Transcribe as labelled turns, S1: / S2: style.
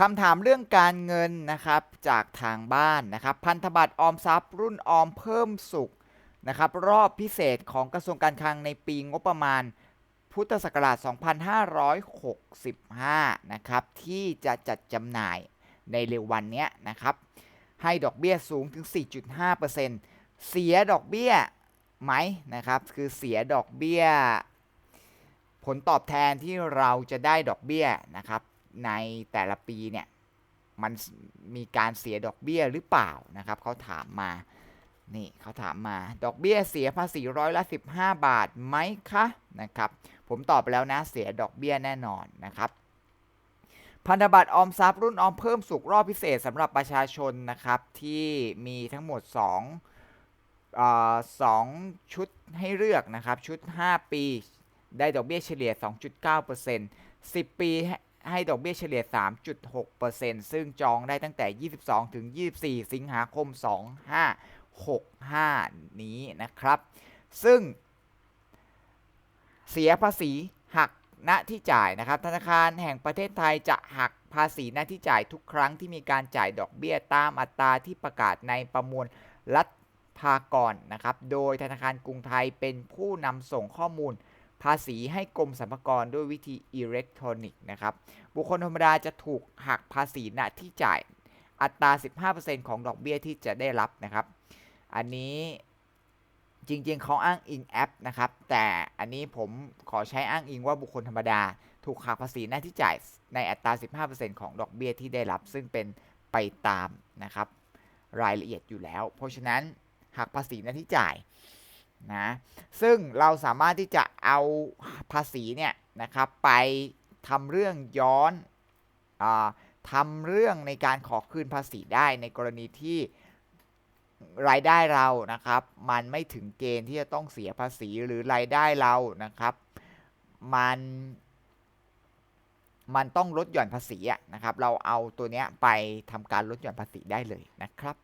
S1: คำถามเรื่องการเงินนะครับจากทางบ้านนะครับพันธบัตรออมทรัพย์ รุ่นออมเพิ่มสุขนะครับรอบพิเศษของกระทรวงการคลังในปีงบประมาณ พุทธศักราช 2565 นะครับที่จะจัดจำหน่ายในเร็ววันนี้นะครับให้ดอกเบี้ยสูงถึง 4.5%เสียดอกเบี้ยไหมนะครับคือเสียดอกเบี้ย ผลตอบแทนที่เราจะได้ดอกเบี้ยนะครับ ในแต่ละปีเนี่ยมันมีการเสียดอกเบี้ยหรือเปล่านะครับเขาถามมานี่เขาถามมาดอกเบี้ยเสียภาษีร้อยละ 15 บาทไหมคะนะครับผมตอบไปแล้วนะเสียดอกเบี้ยแน่นอนนะครับพันธบัตรออมทรัพย์รุ่นออมเพิ่มสุขรอบพิเศษสำหรับประชาชนนะครับที่มีทั้งหมด2อ่อสองชุดให้เลือกนะครับชุด 5 ปี ได้ดอกเบี้ยเฉลี่ย 2.9% 10 ปี ให้ดอกเบี้ยเฉลี่ย 3.6%ซึ่งจองได้ตั้งแต่ 22 ถึง 24 สิงหาคม 2565 นี้นะครับ ซึ่งเสียภาษีหักณที่จ่ายนะครับ ธนาคารแห่งประเทศไทยจะหักภาษีณที่จ่ายทุกครั้งที่มีการจ่ายดอกเบี้ยตามอัตราที่ประกาศในประมวลรัฐภากรนะครับ โดยธนาคารกรุงไทยเป็นผู้นำส่งข้อมูล ภาษีให้กรมสรรพากรด้วยวิธีอิเล็กทรอนิกส์นะครับ บุคคลธรรมดาจะถูกหักภาษีณที่จ่ายอัตรา 15%ของดอกเบี้ยที่จะได้รับนะครับ อันนี้จริงๆเขาอ้างอิงแอปนะครับ แต่อันนี้ผมขอใช้อ้างอิงว่าบุคคลธรรมดา ถูกหักภาษีหน้าที่จ่ายในอัตรา 15%ของดอกเบี้ยที่ได้รับ ซึ่งเป็นไปตามนะครับ รายละเอียดอยู่แล้ว เพราะฉะนั้นหักภาษีหน้าที่จ่าย นะซึ่งเราสามารถที่จะเอาภาษีเนี่ยนะครับไปทำเรื่องย้อนอทำเรื่องในการขอคืนภาษีได้ในกรณีที่รายได้เรานะครับ มันไม่ถึงเกณฑ์ที่จะต้องเสียภาษีหรือรายได้เรานะครับ มันมันต้องลดหย่อนภาษีนะครับ เราเอาตัวเนี้ยไปทำการลดหย่อนภาษีได้เลยนะครับ